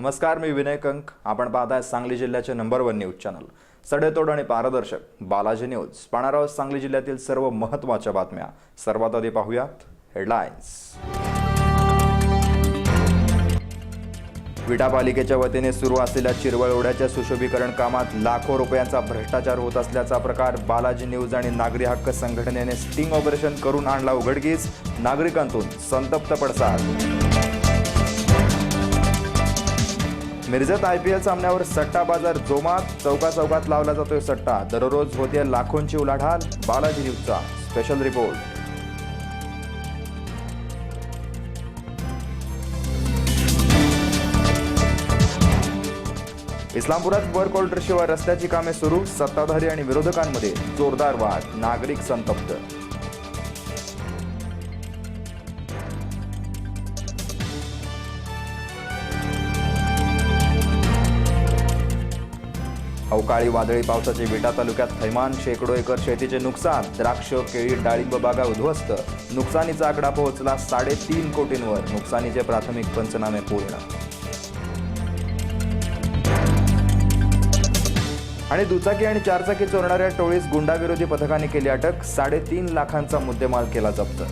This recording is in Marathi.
नमस्कार मी विनय कंक. आपण पाहताय सांगली जिल्ह्याचे नंबर वन न्यूज चॅनल सडेतोड आणि पारदर्शक. बालाजी न्यूज पाहणार आहोत सांगली जिल्ह्यातील सर्व महत्त्वाच्या बातम्या. सर्वात आधी पाहूयात हेडलाईन्स विटा पालिकेच्या वतीने सुरू असलेल्या चिरवळ ओढ्याच्या सुशोभीकरण कामात लाखो रुपयांचा भ्रष्टाचार होत असल्याचा प्रकार बालाजी न्यूज आणि नागरी हक्क संघटनेने स्टिंग ऑपरेशन करून आणला उघडकीस. नागरिकांतून संतप्त पडसाद. मिरजत आय पी एल सामन्यावर सट्टा बाजार जोमात चौका चौकात लावला जातोय सट्टा. दररोज होते लाखोंची उलाढाल. बालाजी न्यूजचा स्पेशल रिपोर्ट इस्लामपुरात वर्क ऑर्डरशिवाय रस्त्याची कामे सुरू सत्ताधारी आणि विरोधकांमध्ये जोरदार वाद. नागरिक संतप्त अवकाळी वादळी पावसाची विटा तालुक्यात थैमान शेकडो एकर शेतीचे नुकसान द्राक्ष केळी डाळिंब बागा उद्ध्वस्त. नुकसानीचा आकडा पोहोचला साडेतीन कोटींवर. नुकसानीचे प्राथमिक पंचनामे पूर्ण. आणि दुचाकी आणि चारचाकी चोरणाऱ्या टोळीस गुंडाविरोधी पथकाने केली अटक. साडेतीन लाखांचा मुद्देमाल केला जप्त.